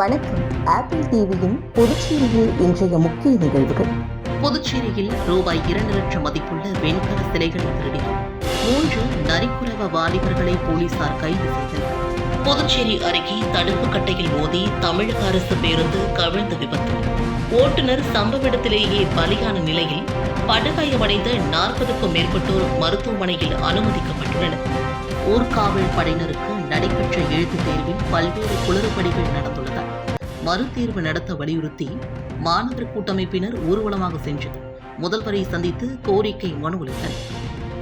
வணக்கம். ஆப்பிள் டிவியின் புதுச்சேரியில் இன்றைய முக்கிய நிகழ்வுகள். புதுச்சேரியில் ரூபாய் இரண்டு லட்சம் மதிப்புள்ள வெண்கல சிலைகள் திருடி மூன்று நரிக்குறவ வாலிபர்களை போலீசார் கைது செய்தனர். புதுச்சேரி அருகே தடுப்பு கட்டையில் மோதி தமிழக அரசு பேருந்து கவிழ்ந்து விபத்து. ஓட்டுநர் சம்பவ இடத்திலேயே பலியான நிலையில் படுகாயமடைந்த நாற்பதுக்கும் மேற்பட்டோர் மருத்துவமனையில் அனுமதிக்கப்பட்டுள்ளனர். ஊர்காவல் படையினருக்கு நடைபெற்ற எழுத்துத் தேர்வில் பல்வேறு குளறுபடிகள் நடந்துள்ளதால் மறுதேர்வு நடத்த வலியுறுத்தி மாணவர் கூட்டமைப்பினர் ஊர்வலமாக சென்று முதல்வரை சந்தித்து கோரிக்கை மனு அளித்தனர்.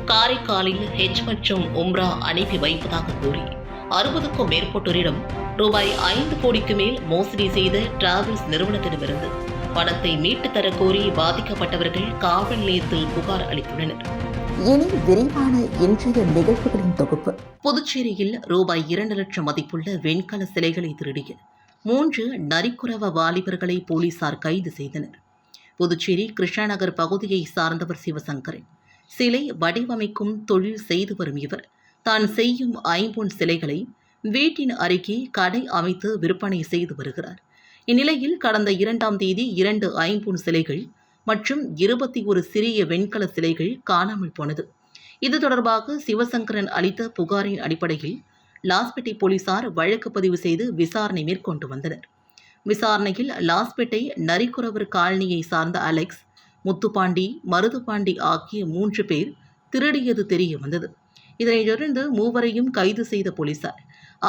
காரைக்காலில் ஹெச் மற்றும் உம்ரா அனுப்பி வைப்பதாக கூறி அறுபதுக்கும் மேற்பட்டோரிடம் ரூபாய் ஐந்து கோடிக்கு மேல் மோசடி செய்த டிராவல்ஸ் நிறுவனத்திடமிருந்து பணத்தை மீட்டுத் தரக் கோரி பாதிக்கப்பட்டவர்கள் காவல் நிலையத்தில் புகார் அளித்துள்ளனர். இனி விரிவான இன்றைய நிகழ்வுகளின் தொகுப்பு. புதுச்சேரியில் ரூபாய் இரண்டு லட்சம் மதிப்புள்ள வெண்கல சிலைகளை திருடிய மூன்று நரிக்குறவ வாலிபர்களை போலீசார் கைது செய்தனர். புதுச்சேரி கிருஷ்ணாநகர் பகுதியை சார்ந்தவர் சிவசங்கரன் சிலை வடிவமைக்கும் தொழில் செய்து வரும் இவர். தான் செய்யும் ஐம்பொன் சிலைகளை வீட்டின் அருகே கடை அமைத்து விற்பனை செய்து வருகிறார். இந்நிலையில் கடந்த இரண்டாம் தேதி இரண்டு ஐம்பொன் சிலைகள் மற்றும் இருபத்தி ஒரு சிறிய வெண்கல சிலைகள் காணாமல் போனது. இது தொடர்பாக சிவசங்கரன் அளித்த புகாரின் அடிப்படையில் லாஸ்பேட்டை போலீசார் வழக்கு பதிவு செய்து விசாரணை மேற்கொண்டு வந்தனர். விசாரணையில் லாஸ்பேட்டை நரிக்குறவர் காலனியை சார்ந்த அலெக்ஸ் முத்துப்பாண்டி மருதுபாண்டி ஆகிய மூன்று பேர் திருடியது தெரிய வந்தது. இதனைத் தொடர்ந்து மூவரையும் கைது செய்த போலீசார்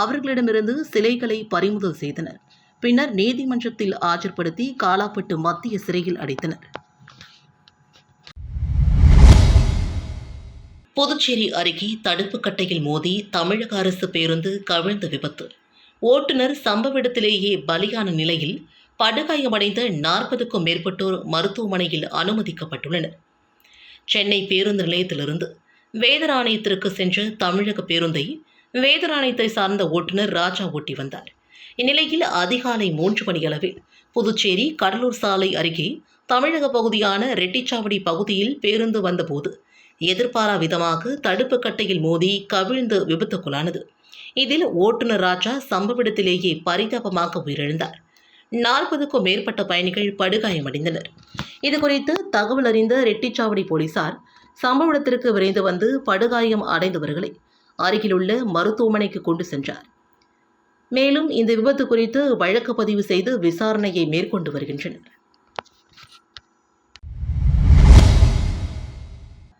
அவர்களிடமிருந்து சிலைகளை பறிமுதல் செய்தனர். பின்னர் நீதிமன்றத்தில் ஆஜர்படுத்தி காலாப்பட்டு மத்திய சிறையில் அடைத்தனர். புதுச்சேரி அருகே தடுப்பு கட்டையில் மோதி தமிழக அரசு பேருந்து கவிழ்ந்த விபத்து. ஓட்டுநர் சம்பவ இடத்திலேயே பலியான நிலையில் படுகாயமடைந்த நாற்பதுக்கும் மேற்பட்டோர் மருத்துவமனையில் அனுமதிக்கப்பட்டுள்ளனர். சென்னை பேருந்து நிலையத்திலிருந்து வேதராணையத்திற்கு சென்ற தமிழக பேருந்தை வேதராணையத்தை சார்ந்த ஓட்டுநர் ராஜா ஓட்டி வந்தார். இந்நிலையில் அதிகாலை மூன்று மணியளவில் புதுச்சேரி கடலூர் சாலை அருகே தமிழக பகுதியான ரெட்டிச்சாவடி பகுதியில் பேருந்து வந்தபோது எதிர்பாரா விதமாக தடுப்பு கட்டையில் மோதி கவிழ்ந்து விபத்துக்குள்ளானது. இதில் ஓட்டுநர் ராஜா சம்பவ இடத்திலேயே பரிதாபமாக உயிரிழந்தார். நாற்பதுக்கும் மேற்பட்ட பயணிகள் படுகாயமடைந்தனர். இதுகுறித்து தகவல் அறிந்த ரெட்டிச்சாவடி போலீசார் சம்பவ இடத்திற்கு விரைந்து வந்து படுகாயம் அடைந்தவர்களை அருகிலுள்ள மருத்துவமனைக்கு கொண்டு சென்றார். மேலும் இந்த விபத்து குறித்து வழக்கு பதிவு செய்து விசாரணையை மேற்கொண்டு வருகின்றனர்.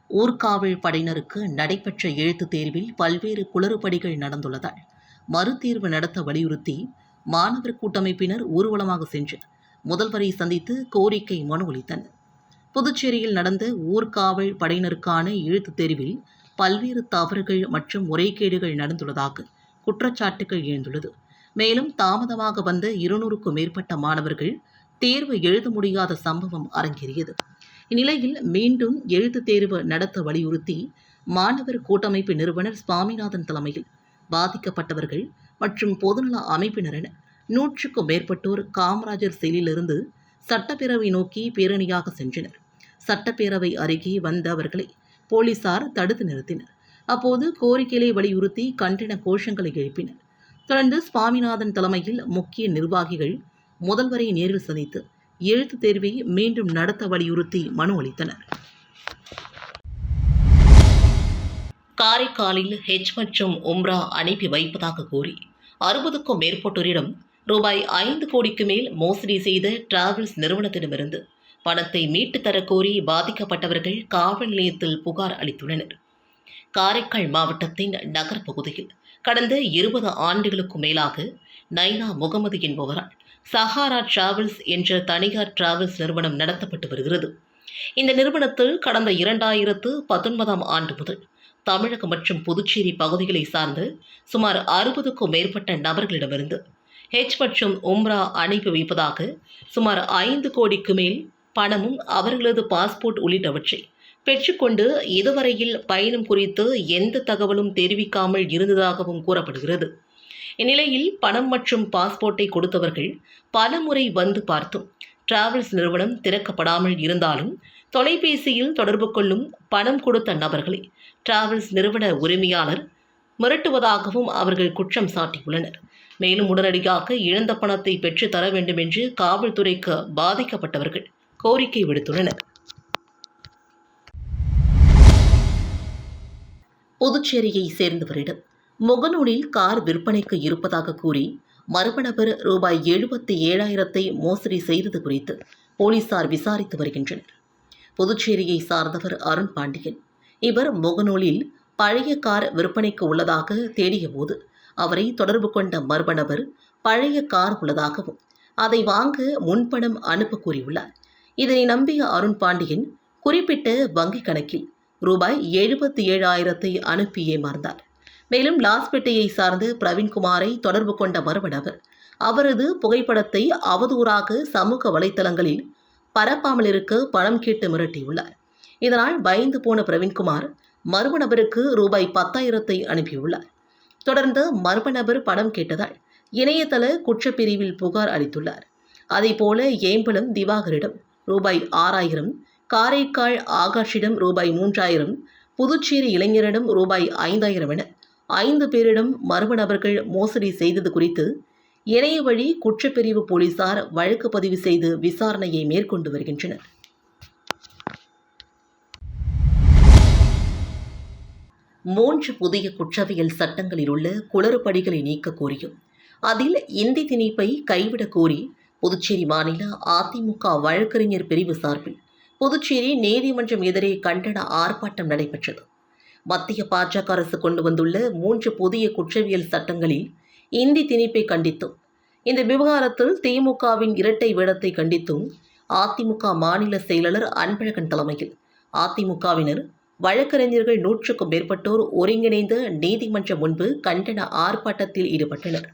ஊர்காவல் படையினருக்கு நடைபெற்ற எழுத்துத் தேர்வில் பல்வேறு குளறுபடிகள் நடந்துள்ளதால் மறுதேர்வு நடத்த வலியுறுத்தி மாணவர் கூட்டமைப்பினர் ஊர்வலமாக சென்று முதல்வரை சந்தித்து கோரிக்கை மனு அளித்தனர். புதுச்சேரியில் நடந்த ஊர்காவல் படையினருக்கான எழுத்துத் தேர்வில் பல்வேறு தவறுகள் மற்றும் முறைகேடுகள் நடந்துள்ளதாக குற்றச்சாட்டுகள் எழுந்துள்ளது. மேலும் தாமதமாக வந்த இருநூறுக்கும் மேற்பட்ட மாணவர்கள் தேர்வு எழுத முடியாத சம்பவம் அரங்கேறியது. இந்நிலையில் மீண்டும் எழுத்து தேர்வு நடத்த வலியுறுத்தி மாணவர் கூட்டமைப்பு நிறுவனர் சுவாமிநாதன் தலைமையில் பாதிக்கப்பட்டவர்கள் மற்றும் பொதுநல அமைப்பினர் என நூற்றுக்கும் மேற்பட்டோர் காமராஜர் செயலிலிருந்து சட்டப்பேரவை நோக்கி பேரணியாக சென்றனர். சட்டப்பேரவை அருகே வந்த அவர்களை போலீசார் தடுத்து நிறுத்தினர். அப்போது கோரிக்கைகளை வலியுறுத்தி கண்டன கோஷங்களை எழுப்பினர். தொடர்ந்து சுவாமிநாதன் தலைமையில் முக்கிய நிர்வாகிகள் முதல்வரை நேரில் சந்தித்து எழுத்துத் தேர்வை மீண்டும் நடத்த வலியுறுத்தி மனு அளித்தனர். காரைக்காலில் ஹெச் மற்றும் உம்ரா அனுப்பி வைப்பதாக கூறி அறுபதுக்கும் மேற்பட்டோரிடம் ரூபாய் ஐந்து கோடிக்கு மேல் மோசடி செய்த டிராவல்ஸ் நிறுவனத்திடமிருந்து பணத்தை மீட்டுத் தரக்கோரி பாதிக்கப்பட்டவர்கள் காவல் நிலையத்தில் புகார் அளித்துள்ளனர். காரைக்கால் மாவட்டத்தின் நகர் பகுதியில் கடந்த இருபது ஆண்டுகளுக்கும் மேலாக நைனா முகமது என்பவரால் சஹாரா டிராவல்ஸ் என்ற தனியார் டிராவல்ஸ் நிறுவனம் நடத்தப்பட்டு வருகிறது. இந்த நிறுவனத்தில் கடந்த இரண்டாயிரத்து பத்தொன்பதாம் ஆண்டு முதல் தமிழகம் மற்றும் புதுச்சேரி பகுதிகளை சார்ந்து சுமார் அறுபதுக்கும் மேற்பட்ட நபர்களிடமிருந்து ஹெச் மற்றும் உம்ரா அனுப்பி வைப்பதாக சுமார் ஐந்து கோடிக்கு மேல் பணமும் அவர்களது பாஸ்போர்ட் உள்ளிட்டவற்றை பெற்றுக்கொண்டு இதுவரையில் பயணம் குறித்து எந்த தகவலும் தெரிவிக்காமல் இருந்ததாகவும் கூறப்படுகிறது. இந்நிலையில் பணம் மற்றும் பாஸ்போர்ட்டை கொடுத்தவர்கள் பல முறை வந்து பார்த்தும் டிராவல்ஸ் நிறுவனம் திறக்கப்படாமல் இருந்தாலும் தொலைபேசியில் தொடர்பு கொள்ளும் பணம் கொடுத்த நபர்களை டிராவல்ஸ் நிறுவன உரிமையாளர் மிரட்டுவதாகவும் அவர்கள் குற்றம் சாட்டியுள்ளனர். மேலும் உடனடியாக இழந்த பணத்தை பெற்று தர வேண்டும் என்று காவல்துறைக்கு பாதிக்கப்பட்டவர்கள் கோரிக்கை விடுத்துள்ளனர். புதுச்சேரியை சேர்ந்தவரிடம் முகநூலில் கார் விற்பனைக்கு இருப்பதாக கூறி மர்ம நபர் ரூபாய் எழுபத்தி ஏழாயிரத்தை மோசடி செய்தது குறித்து போலீசார் விசாரித்து வருகின்றனர். புதுச்சேரியை சார்ந்தவர் அருண் பாண்டியன். இவர் முகநூலில் பழைய கார் விற்பனைக்கு உள்ளதாக தேடியபோது அவரை தொடர்பு கொண்ட மர்ம நபர் பழைய கார் உள்ளதாகவும் அதை வாங்க முன்பணம் அனுப்ப கூறியுள்ளார். இதனை நம்பிய அருண் பாண்டியன் குறிப்பிட்ட வங்கிக் கணக்கில் ரூபாய் எழுபத்தி ஏழாயிரத்தை அனுப்பி ஏமாந்தார். மேலும் லாஸ்பேட்டையை சார்ந்து பிரவீன்குமாரை தொடர்பு கொண்ட மறுபடவர் அவரது புகைப்படத்தை அவதூறாக சமூக வலைத்தளங்களில் பரப்பாமல் இருக்க பணம் கேட்டு மிரட்டியுள்ளார். இதனால் பயந்து போன பிரவீன்குமார் மர்ம நபருக்கு ரூபாய் பத்தாயிரத்தை அனுப்பியுள்ளார். தொடர்ந்து மர்ம நபர் பணம் கேட்டதால் இணையதள குற்றப்பிரிவில் புகார் அளித்துள்ளார். அதேபோல ஏம்பலம் திவாகரிடம் ரூபாய் ஆறாயிரம் காரைக்கால் ஆகாஷிடம் ரூபாய் மூன்றாயிரம் புதுச்சேரி இளைஞரிடம் ரூபாய் ஐந்தாயிரம் என ஐந்து பேரிடம் மர்ம நபர்கள் மோசடி செய்தது குறித்து இணைய வழி குற்றப்பிரிவு போலீசார் வழக்கு பதிவு செய்து விசாரணையை மேற்கொண்டு வருகின்றனர். மூன்று புதிய குற்றவியல் சட்டங்களில் உள்ள குளறுபடிகளை நீக்க கோரியும் அதில் இந்தி திணிப்பை கைவிடக் கோரி புதுச்சேரி மாநில அதிமுக வழக்கறிஞர் பிரிவு சார்பில் புதுச்சேரி நீதிமன்றம் எதிரே கண்டன ஆர்ப்பாட்டம் நடைபெற்றது. மத்திய பாஜக அரசு கொண்டு வந்துள்ள மூன்று புதிய குற்றவியல் சட்டங்களில் இந்தி திணிப்பை கண்டித்தும் இந்த விவகாரத்தில் திமுகவின் இரட்டை வேடத்தை கண்டித்தும் அதிமுக மாநில செயலாளர் அன்பழகன் தலைமையில் அதிமுகவினர் வழக்கறிஞர்கள் நூற்றுக்கும் மேற்பட்டோர் ஒருங்கிணைந்த நீதிமன்றம் முன்பு கண்டன ஆர்ப்பாட்டத்தில் ஈடுபட்டனர்.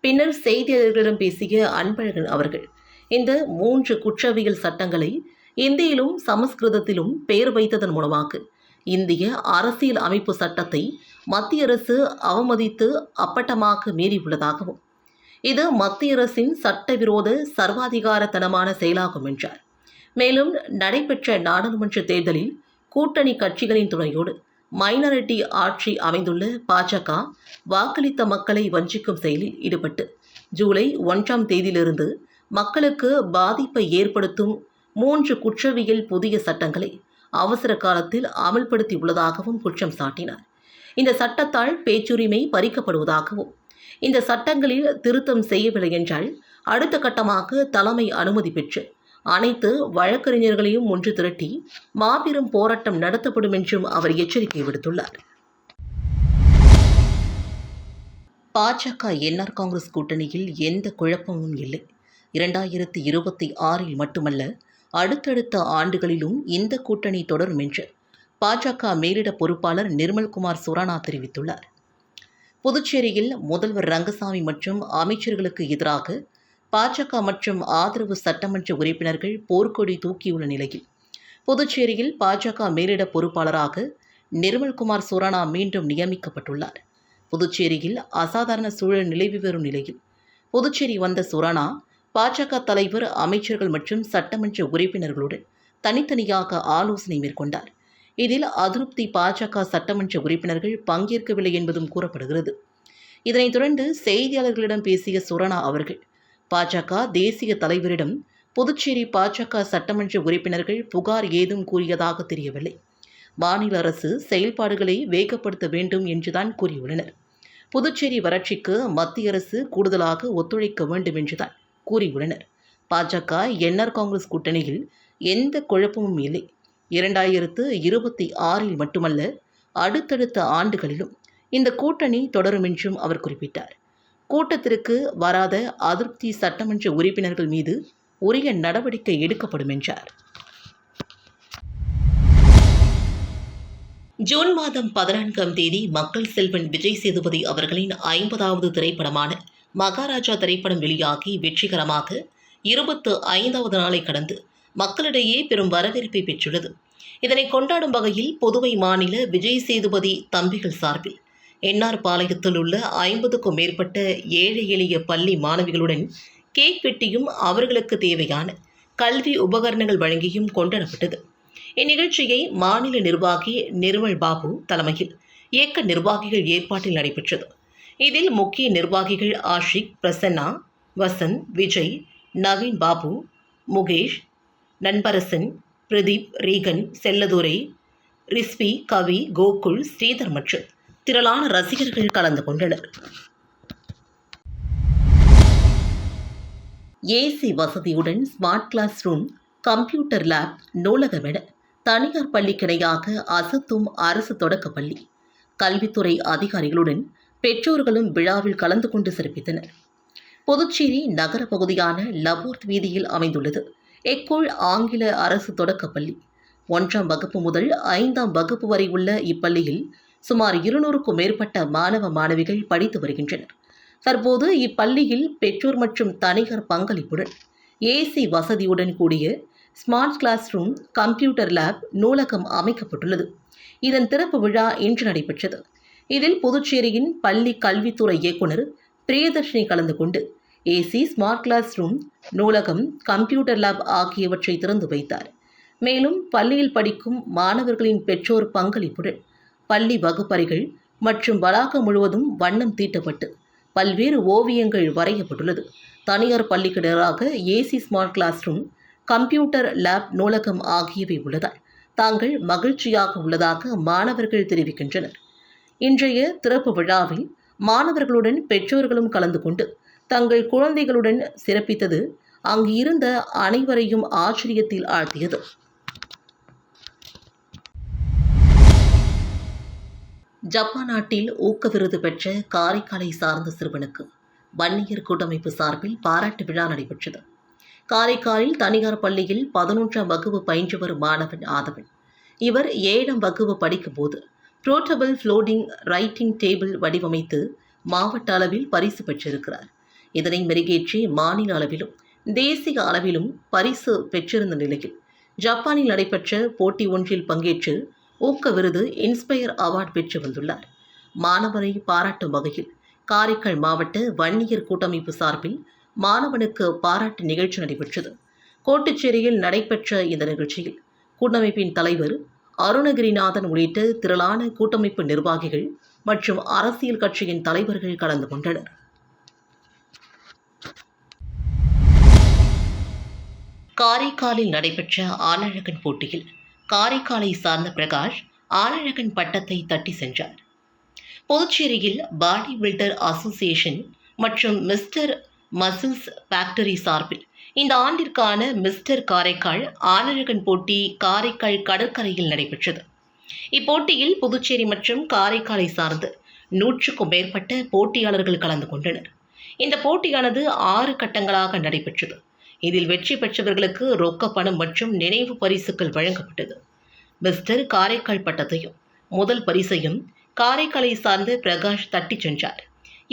பின்னர் செய்தியாளர்களிடம் பேசிய அன்பழகன் அவர்கள் இந்த மூன்று குற்றவியல் சட்டங்களை இந்தியிலும் சமஸ்கிருதத்திலும் பெயர் வைத்ததன் மூலமாக இந்திய அரசியல் அமைப்பு சட்டத்தை மத்திய அரசு அவமதித்து அப்பட்டமாக மீறியுள்ளதாகவும் இது மத்திய அரசின் சட்டவிரோத சர்வாதிகாரத்தனமான செயலாகும் என்றார். மேலும் நடைபெற்ற நாடாளுமன்ற தேர்தலில் கூட்டணி கட்சிகளின் துணையோடு மைனாரிட்டி ஆட்சி அமைந்துள்ள பாஜக வாக்களித்த மக்களை வஞ்சிக்கும் செயலில் ஈடுபட்டு ஜூலை ஒன்றாம் தேதியிலிருந்து மக்களுக்கு பாதிப்பை ஏற்படுத்தும் மூன்று குற்றவியல் புதிய சட்டங்களை அவசர காலத்தில் அமல்படுத்தியுள்ளதாகவும் குற்றம் சாட்டினார். இந்த சட்டத்தால் பேச்சுரிமை பறிக்கப்படுவதாகவும் இந்த சட்டங்களில் திருத்தம் செய்யவில்லை என்றால் அடுத்த கட்டமாக தலைமை அனுமதி பெற்று அனைத்து வழக்கறிஞர்களையும் ஒன்று திரட்டி மாபெரும் போராட்டம் நடத்தப்படும் என்றும் அவர் எச்சரிக்கை விடுத்துள்ளார். பாஜக என்ஆர் காங்கிரஸ் கூட்டணியில் எந்த குழப்பமும் இல்லை. இரண்டாயிரத்தி இருபத்தி ஆறில் மட்டுமல்ல அடுத்தடுத்த ஆண்டுகளிலும் இந்த கூட்டணி தொடரும் என்று பாஜக மேலிட பொறுப்பாளர் நிர்மல்குமார் சுரானா தெரிவித்துள்ளார். புதுச்சேரியில் முதல்வர் ரங்கசாமி மற்றும் அமைச்சர்களுக்கு எதிராக பாஜக மற்றும் ஆதரவு சட்டமன்ற உறுப்பினர்கள் போர்க்கொடி தூக்கியுள்ள நிலையில் புதுச்சேரியில் பாஜக மேலிட பொறுப்பாளராக நிர்மல்குமார் சுரானா மீண்டும் நியமிக்கப்பட்டுள்ளார். புதுச்சேரியில் அசாதாரண சூழல் நிலவி வரும் நிலையில் புதுச்சேரி வந்த சுரானா பாஜக தலைவர் அமைச்சர்கள் மற்றும் சட்டமன்ற உறுப்பினர்களுடன் தனித்தனியாக ஆலோசனை மேற்கொண்டார். இதில் அதிருப்தி பாஜக சட்டமன்ற உறுப்பினர்கள் பங்கேற்கவில்லை என்பதும் கூறப்படுகிறது. இதனைத் தொடர்ந்து செய்தியாளர்களிடம் பேசிய சுரணா அவர்கள் பாஜக தேசிய தலைவரிடம் புதுச்சேரி பாஜக சட்டமன்ற உறுப்பினர்கள் புகார் ஏதும் கூறியதாக தெரியவில்லை. மாநில அரசு செயல்பாடுகளை வேகப்படுத்த வேண்டும் என்றுதான் கூறியுள்ளனர். புதுச்சேரி வறட்சிக்கு மத்திய அரசு கூடுதலாக ஒத்துழைக்க வேண்டும் என்றுதான் கூறியுள்ளனர். பாஜக என்ஆர் காங்கிரஸ் கூட்டணியில் எந்த குழப்பமும் இல்லை. இரண்டாயிரத்து இருபத்தி ஆறில் மட்டுமல்ல அடுத்தடுத்த ஆண்டுகளிலும் இந்த கூட்டணி தொடரும் என்றும் அவர் குறிப்பிட்டார். கூட்டத்திற்கு வராத அதிருப்தி சட்டமன்ற உறுப்பினர்கள் மீது உரிய நடவடிக்கை எடுக்கப்படும் என்றார். ஜூன் மாதம் பதினான்காம் தேதி மக்கள் செல்வன் விஜய் சேதுபதி அவர்களின் ஐம்பதாவது திரைப்படமான மகாராஜா திரைப்படம் வெளியாகி வெற்றிகரமாக இருபத்து ஐந்தாவது நாளை கடந்து மக்களிடையே பெரும் வரவேற்பை பெற்றுள்ளது. இதனை கொண்டாடும் வகையில் புதுவை மாநில விஜய் சேதுபதி தம்பிகள் சார்பில் என்ஆர் பாளையத்தில் உள்ள ஐம்பதுக்கும் மேற்பட்ட ஏழை எளிய பள்ளி மாணவிகளுடன் கேக் வெட்டியும் அவர்களுக்கு தேவையான கல்வி உபகரணங்கள் வழங்கியும் கொண்டாடப்பட்டது. இந்நிகழ்ச்சியை மாநில நிர்வாகி நிர்மல் பாபு தலைமையில் இயக்க நிர்வாகிகள் ஏற்பாட்டில் நடைபெற்றது. இதில் முக்கிய நிர்வாகிகள் ஆஷிக் பிரசன்னா வசந்த் விஜய் நவீன் பாபு முகேஷ் நண்பரசன் பிரதீப் ரீகன் செல்லதுரை ரிஸ்வி கவி கோகுல் ஸ்ரீதர் மற்றும் திரளான ரசிகர்கள் கலந்து கொண்டனர். ஏசி வசதியுடன் smart class room computer lab நூலகம் என தனியார் பள்ளிக்கிணையாக அசத்தும் அரசு தொடக்கப்பள்ளி. கல்வித்துறை அதிகாரிகளுடன் பெற்றோர்களும் விழாவில் கலந்து கொண்டு சிறப்பித்தனர். புதுச்சேரி நகர பகுதியான லபோர்த் வீதியில் அமைந்துள்ளது. எக்கோல் ஆங்கில அரசு தொடக்கப்பள்ளி. ஒன்றாம் வகுப்பு முதல் ஐந்தாம் வகுப்பு வரை உள்ள இப்பள்ளியில் சுமார் இருநூறுக்கும் மேற்பட்ட மாணவ மாணவிகள் படித்து வருகின்றனர். தற்போது இப்பள்ளியில் பெற்றோர் மற்றும் தனியார் பங்களிப்புடன் ஏசி வசதியுடன் கூடிய smart class room computer lab நூலகம் அமைக்கப்பட்டுள்ளது. இதன் திறப்பு விழா இன்று நடைபெற்றது. இதில் புதுச்சேரியின் பள்ளி கல்வித்துறை இயக்குனர் பிரியதர்ஷினி கலந்து கொண்டு ஏசி ஸ்மார்ட் கிளாஸ் ரூம் நூலகம் கம்ப்யூட்டர் லேப் ஆகியவற்றை திறந்து வைத்தார். மேலும் பள்ளியில் படிக்கும் மாணவர்களின் பெற்றோர் பங்களிப்புடன் பள்ளி வகுப்பறைகள் மற்றும் வளாகம் முழுவதும் வண்ணம் தீட்டப்பட்டு பல்வேறு ஓவியங்கள் வரையப்பட்டுள்ளது. தனியார் பள்ளிக்கிடராக AC smart class room computer lab நூலகம் ஆகியவை உள்ளதால் தாங்கள் மகிழ்ச்சியாக உள்ளதாக மாணவர்கள் தெரிவிக்கின்றனர். இன்றைய திறப்பு விழாவில் மாணவர்களுடன் பெற்றோர்களும் கலந்து கொண்டு தங்கள் குழந்தைகளுடன் சிறப்பித்தது அங்கு இருந்த அனைவரையும் ஆச்சரியத்தில் ஆழ்த்தியது. ஜப்பான் நாட்டில் ஊக்க விருது பெற்ற காரைக்காலை சார்ந்த சிறுவனுக்கு வன்னியர் கூட்டமைப்பு சார்பில் பாராட்டு விழா நடைபெற்றது. காரைக்காலில் தனியார் பள்ளியில் பதினொன்றாம் வகுப்பு பயின்று வரும் மாணவன் ஆதவன். இவர் ஏழாம் வகுப்பு படிக்கும்போது புரோட்டபிள் ஃப்ளோட்டிங் ரைட்டிங் டேபிள் வடிவமைத்து மாவட்ட அளவில் பரிசு பெற்றிருக்கிறார். இதனை மெருகேற்றி மாநில அளவிலும் தேசிய அளவிலும் பரிசு பெற்றிருந்த நிலையில் ஜப்பானில் நடைபெற்ற போட்டி ஒன்றில் பங்கேற்று ஊக்க விருது இன்ஸ்பயர் அவார்டு பெற்று வந்துள்ளார். மாணவரை பாராட்டும் வகையில் காரைக்கால் மாவட்ட வன்னியர் கூட்டமைப்பு சார்பில் மாணவனுக்கு பாராட்டு நிகழ்ச்சி நடைபெற்றது. கோட்டுச்சேரியில் நடைபெற்ற இந்த நிகழ்ச்சியில் கூட்டமைப்பின் தலைவர் அருணகிரிநாதன் உள்ளிட்ட திரளான கூட்டமைப்பு நிர்வாகிகள் மற்றும் அரசியல் கட்சியின் தலைவர்கள் கலந்து கொண்டனர். காரைக்காலில் நடைபெற்ற ஆனழகன் போட்டியில் காரைக்காலை சார்ந்த பிரகாஷ் ஆனழகன் பட்டத்தை தட்டி சென்றார். புதுச்சேரியில் பாடி பில்டர் அசோசியேஷன் மற்றும் மிஸ்டர் மசில்ஸ் ஃபேக்டரி சார்பில் இந்த ஆண்டிற்கான மிஸ்டர் காரைக்கால் ஆனழகன் போட்டி காரைக்கால் கடற்கரையில் நடைபெற்றது. இப்போட்டியில் புதுச்சேரி மற்றும் காரைக்காலை சார்ந்து நூற்றுக்கும் மேற்பட்ட போட்டியாளர்கள் கலந்து கொண்டனர். இந்த போட்டியானது ஆறு கட்டங்களாக நடைபெற்றது. இதில் வெற்றி பெற்றவர்களுக்கு ரொக்க பணம் மற்றும் நினைவு பரிசுகள் வழங்கப்பட்டது. மிஸ்டர் காரைக்கால் பட்டத்தையும் முதல் பரிசையும் காரைக்காலை சார்ந்து பிரகாஷ் தட்டிச் சென்றார்.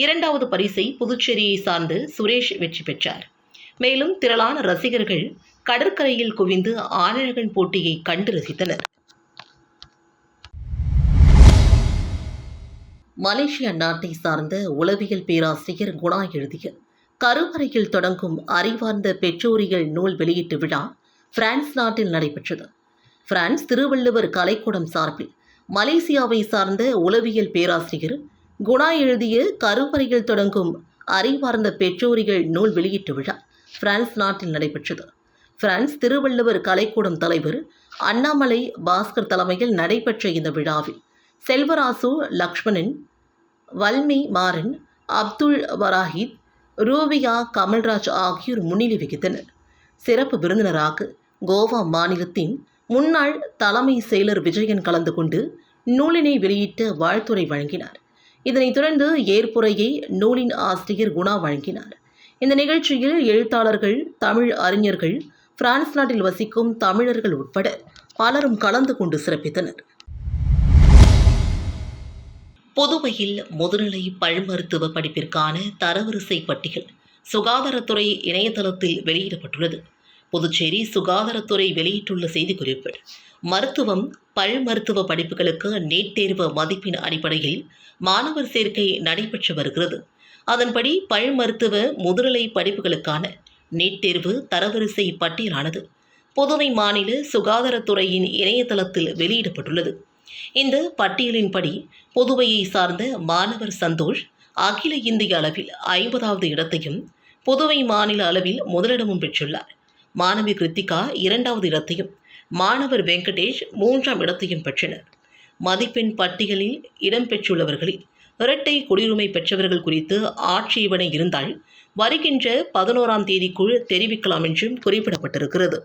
இரண்டாவது பரிசை புதுச்சேரியை சார்ந்து சுரேஷ் வெற்றி பெற்றார். மேலும் திரளான ரசிகர்கள் கடற்கரையில் குவிந்து ஆனழகன் போட்டியை கண்டு ரசித்தனர். மலேசியா நாட்டை சார்ந்த உளவியல் பேராசிரியர் குணா எழுதிய கருவறையில் தொடங்கும் அறிவார்ந்த பெற்றோரியல் நூல் வெளியீட்டு விழா பிரான்ஸ் நாட்டில் நடைபெற்றது. பிரான்ஸ் திருவள்ளுவர் கலைக்கூடம் சார்பில் மலேசியாவை சார்ந்த உளவியல் பேராசிரியர் குணா எழுதிய கருவறையில் தொடங்கும் அறிவார்ந்த பெற்றோரியல் நூல் வெளியீட்டு விழா பிரான்ஸ் நாட்டில் நடைபெற்றது. பிரான்ஸ் திருவள்ளுவர் கலைக்கூடம் தலைவர் அண்ணாமலை பாஸ்கர் தலைமையில் நடைபெற்ற இந்த விழாவில் செல்வராசு லக்ஷ்மணன் வல்மி மாறன் அப்துல் வராஹித் ரூபியா கமல்ராஜ் ஆகியோர் முன்னிலை வகித்தனர். சிறப்பு விருந்தினராக கோவா மாநிலத்தின் முன்னாள் தலைமை செயலர் விஜயன் கலந்து கொண்டு நூலினை வெளியிட்ட வாழ்த்துரை வழங்கினார். இதனைத் தொடர்ந்து ஏற்புரையை நூலின் ஆசிரியர் குணா வழங்கினார். இந்த நிகழ்ச்சியில் எழுத்தாளர்கள் தமிழ் அறிஞர்கள் பிரான்ஸ் நாட்டில் வசிக்கும் தமிழர்கள் உட்பட பலரும் கலந்து கொண்டு சிறப்பித்தனர். புதுவையில் முதுநிலை பல் மருத்துவ படிப்பிற்கான தரவரிசை பட்டியல் சுகாதாரத்துறை இணையதளத்தில் வெளியிடப்பட்டுள்ளது. புதுச்சேரி சுகாதாரத்துறை வெளியிட்டுள்ள செய்திக்குறிப்பு மருத்துவம் பல் மருத்துவ படிப்புகளுக்கு நீட் தேர்வு மதிப்பின் அடிப்படையில் மாணவர் சேர்க்கை நடைபெற்று வருகிறது. அதன்படி பல் மருத்துவ முதுநிலை படிப்புகளுக்கான நீட் தேர்வு தரவரிசை பட்டியலானது புதுவை மாநில சுகாதாரத்துறையின் இணையதளத்தில் வெளியிடப்பட்டுள்ளது. இந்த பட்டியலின்படி புதுவையை சார்ந்த மாணவர் சந்தோஷ் அகில இந்திய அளவில் ஐம்பதாவது இடத்தையும் புதுவை மாநில அளவில் முதலிடமும் பெற்றுள்ளார். மாணவி கிருத்திகா இரண்டாவது இடத்தையும் மாணவர் வெங்கடேஷ் மூன்றாம் இடத்தையும் பெற்றனர். மதிப்பெண் பட்டியலில் இடம்பெற்றுள்ளவர்களில் இரட்டை குடியுரிமை பெற்றவர்கள் குறித்து ஆட்சேபனை இருந்தால் வருகின்ற பதினோராம் தேதிக்குள் தெரிவிக்கலாம் என்றும் குறிப்பிடப்பட்டிருக்கிறது.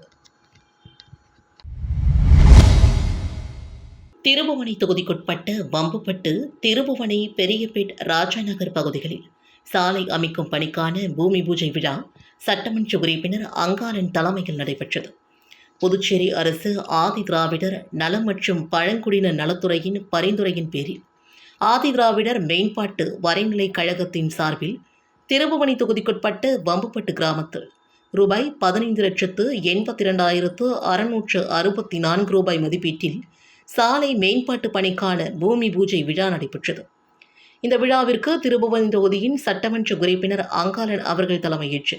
திருபுவனை தொகுதிக்குட்பட்ட வம்புப்பட்டு திருபுவனை பெரியபேட் ராஜாநகர் பகுதிகளில் சாலை அமைக்கும் பணிக்கான பூமி பூஜை விழா சட்டமன்ற உறுப்பினர் அங்காளன் தலைமையில் நடைபெற்றது. புதுச்சேரி அரசு ஆதி திராவிடர் நலம் மற்றும் பழங்குடியினர் நலத்துறையின் பரிந்துரையின் பேரில் ஆதிதிராவிடர் மேம்பாட்டு வரைநிலை கழகத்தின் சார்பில் திருபுவனி தொகுதிக்குட்பட்ட வம்புப்பட்டு கிராமத்தில் ரூபாய் பதினைந்து லட்சத்து எண்பத்தி இரண்டாயிரத்து அறுநூற்று அறுபத்தி நான்கு ரூபாய் மதிப்பீட்டில் சாலை மேம்பாட்டு பணிக்கான பூமி பூஜை விழா நடைபெற்றது. இந்த விழாவிற்கு திருபுவன் தொகுதியின் சட்டமன்ற உறுப்பினர் அங்காளன் அவர்கள் தலைமையேற்று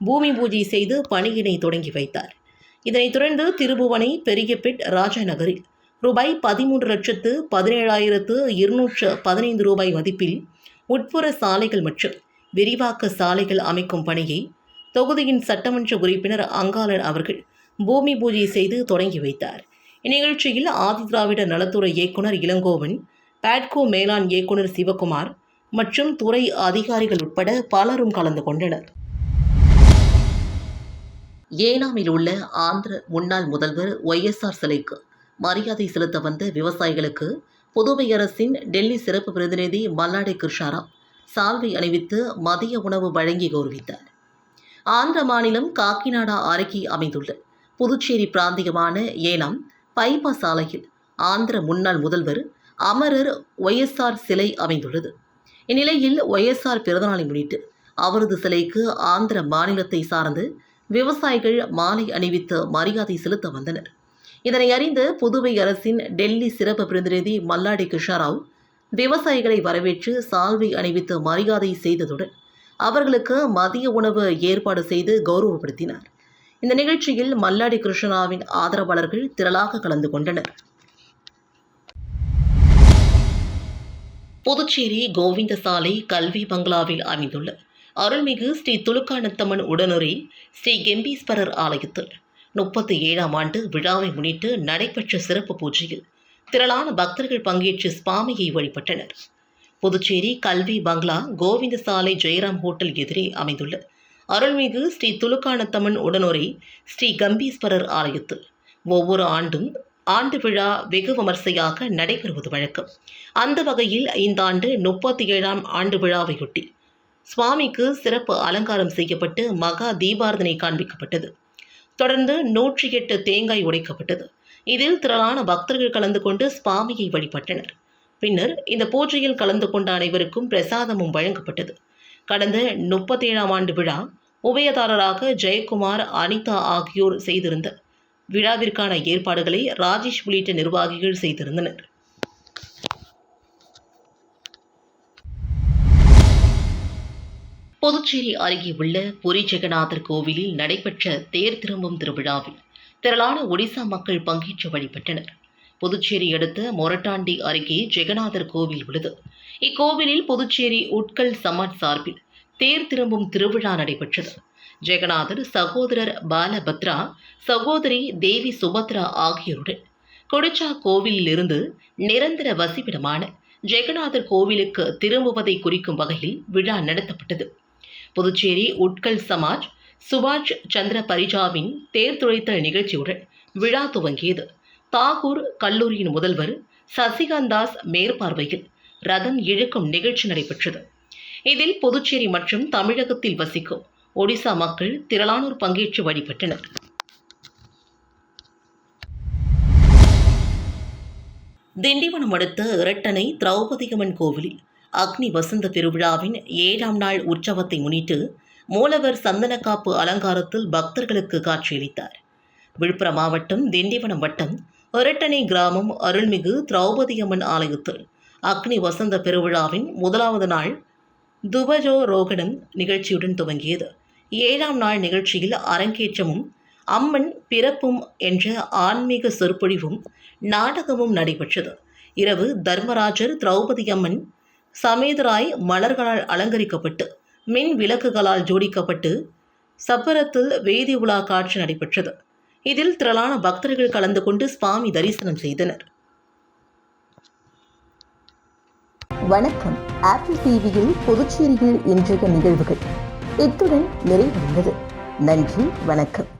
பூமி பூஜை செய்து பணியினை தொடங்கி வைத்தார். இதனைத் தொடர்ந்து திருபுவனை பெரியபெட் ராஜா நகரில் ரூபாய் பதிமூன்று லட்சத்து பதினேழாயிரத்து இருநூற்று பதினைந்து ரூபாய் மதிப்பில் உட்புற சாலைகள் மற்றும் விரிவாக்க சாலைகள் அமைக்கும் பணியை தொகுதியின் சட்டமன்ற உறுப்பினர் அங்காளன் அவர்கள் பூமி பூஜை செய்து தொடங்கி வைத்தார். இந்நிகழ்ச்சியில் ஆதி திராவிட நலத்துறை இயக்குனர் இளங்கோவன் பேட்கோ மேலாண் இயக்குனர் சிவகுமார் மற்றும் துறை அதிகாரிகள் உட்பட பலரும் கலந்து கொண்டனர். ஏனாமில் உள்ள ஆந்திர முன்னாள் முதல்வர் ஒய்எஸ்ஆர் சிலைக்கு மரியாதை செலுத்த வந்த விவசாயிகளுக்கு புதுவை அரசின் டெல்லி சிறப்பு பிரதிநிதி மல்லாடி கிருஷ்ணாராவ் சால்வை அணிவித்து மதிய உணவு வழங்கி கௌரவித்தார். ஆந்திர மாநிலம் காக்கிநாடா அருகே அமைந்துள்ள புதுச்சேரி பிராந்தியமான ஏனாம் பைபா சாலையில் ஆந்திர முன்னாள் முதல்வர் அமரர் ஒய்எஸ்ஆர் சிலை அமைந்துள்ளது. இந்நிலையில் ஒய்எஸ்ஆர் பிறந்தநாளை முன்னிட்டு அவரது சிலைக்கு ஆந்திர மாநிலத்தை சார்ந்து விவசாயிகள் மாலை அணிவித்து மரியாதை செலுத்த வந்தனர். இதனை அறிந்த புதுவை அரசின் டெல்லி சிறப்பு பிரதிநிதி மல்லாடி கிருஷ்ணராவ் விவசாயிகளை வரவேற்று சால்வை அணிவித்து மரியாதை செய்ததுடன் அவர்களுக்கு மதிய உணவு ஏற்பாடு செய்து கௌரவப்படுத்தினார். இந்த நிகழ்ச்சியில் மல்லாடி கிருஷ்ணராவின் ஆதரவாளர்கள் திரளாக கலந்து கொண்டனர். புதுச்சேரி கோவிந்த சாலை கல்வி பங்களாவில் அமைந்துள்ள அருள்மிகு ஸ்ரீ துலுக்கானத்தம்மன் உடனுரை ஸ்ரீ கெம்பீஸ்வரர் ஆலயத்தில் முப்பத்தி ஏழாம் ஆண்டு விழாவை முன்னிட்டு நடைபெற்ற சிறப்பு பூஜையில் திரளான பக்தர்கள் பங்கேற்று சுவாமியை வழிபட்டனர். புதுச்சேரி கல்வி பங்களா கோவிந்த சாலை ஜெயராம் ஹோட்டல் எதிரே அமைந்துள்ள அருள்மிகு ஸ்ரீ துலுக்கானத்தம்மன் உடனுரை ஸ்ரீ கம்பீஸ்வரர் ஆலயத்தில் ஒவ்வொரு ஆண்டும் ஆண்டு விழா வெகு விமர்சையாக நடைபெறுவது வழக்கம். அந்த வகையில் இந்த ஆண்டு முப்பத்தி ஏழாம் ஆண்டு விழாவையொட்டி சுவாமிக்கு சிறப்பு அலங்காரம் செய்யப்பட்டு மகா தீபாரதனை காண்பிக்கப்பட்டது. தொடர்ந்து நூற்றி எட்டு தேங்காய் உடைக்கப்பட்டது. இதில் திரளான பக்தர்கள் கலந்து கொண்டு சுவாமியை வழிபட்டனர். பின்னர் இந்த பூஜையில் கலந்து கொண்ட அனைவருக்கும் பிரசாதமும் வழங்கப்பட்டது. கடந்த முப்பத்தேழாம் ஆண்டு விழா உபயதாரராக ஜெயக்குமார் அனிதா ஆகியோர் செய்திருந்த விழாவிற்கான ஏற்பாடுகளை ராஜேஷ் உள்ளிட்ட நிர்வாகிகள் செய்திருந்தனர். புதுச்சேரி அருகே உள்ள புரி ஜெகநாதர் கோவிலில் நடைபெற்ற தேர் திரும்பும் திருவிழாவில் திரளான ஒடிசா மக்கள் பங்கேற்று வழிபட்டனர். புதுச்சேரி அடுத்த மொரட்டாண்டி அருகே ஜெகநாதர் கோவில் உள்ளது. இக்கோவிலில் புதுச்சேரி உட்கல் சமாஜ் சார்பில் தேர் திரும்பும் திருவிழா நடைபெற்றது. ஜெகநாதர் சகோதரர் பாலபத்ரா சகோதரி தேவி சுபத்ரா ஆகியோருடன் கொடிச்சா கோவிலிலிருந்து நிரந்தர வசிப்பிடமான ஜெகநாதர் கோவிலுக்கு திரும்புவதை குறிக்கும் வகையில் விழா நடத்தப்பட்டது. புதுச்சேரி உட்கல் சமாஜ் சுபாஷ் சந்திர பரிஜாவின் தேர் துளைத்தல் நிகழ்ச்சியுடன் விழா துவங்கியது. தாகூர் கல்லூரியின் முதல்வர் சசிகாந்தாஸ் மேற்பார்வையில் ரதம் இழுக்கும் நிகழ்ச்சி நடைபெற்றது. இதில் புதுச்சேரி மற்றும் தமிழகத்தில் வசிக்கும் ஒடிசா மக்கள் திரளானோர் பங்கேற்று வழிபட்டனர். திண்டிவனம் அடுத்த இரட்டனை திரௌபதியம்மன் கோவிலில் அக்னி வசந்த திருவிழாவின் ஏழாம் நாள் உற்சவத்தை முன்னிட்டு மூலவர் சந்தனக்காப்பு அலங்காரத்தில் பக்தர்களுக்கு காட்சியளித்தார். விழுப்புரம் மாவட்டம் திண்டிவனம் வட்டம் இரட்டனை கிராமம் அருள்மிகு திரௌபதியம்மன் ஆலயத்தில் அக்னி வசந்த பெருவிழாவின் முதலாவது நாள் துபஜோ ரோகணம் நிகழ்ச்சியுடன் துவங்கியது. ஏழாம் நாள் நிகழ்ச்சியில் அரங்கேற்றமும் அம்மன் பிறப்பும் என்ற ஆன்மீக சொற்பொழிவும் நாடகமும் நடைபெற்றது. இரவு தர்மராஜர் திரௌபதி அம்மன் சமேதராய் மலர்களால் அலங்கரிக்கப்பட்டு மின் விளக்குகளால் ஜோடிக்கப்பட்டு சப்பரத்தில் வேதி உலா காட்சி நடைபெற்றது. இதில் திரளான பக்தர்கள் கலந்து கொண்டு சுவாமி தரிசனம் செய்தனர். வணக்கம். ஆப்பிள் டிவியில் புதுச்சேரியில் இன்றைய நிகழ்வுகள். இத்துடன் நிறைவடைந்தது. நன்றி வணக்கம்.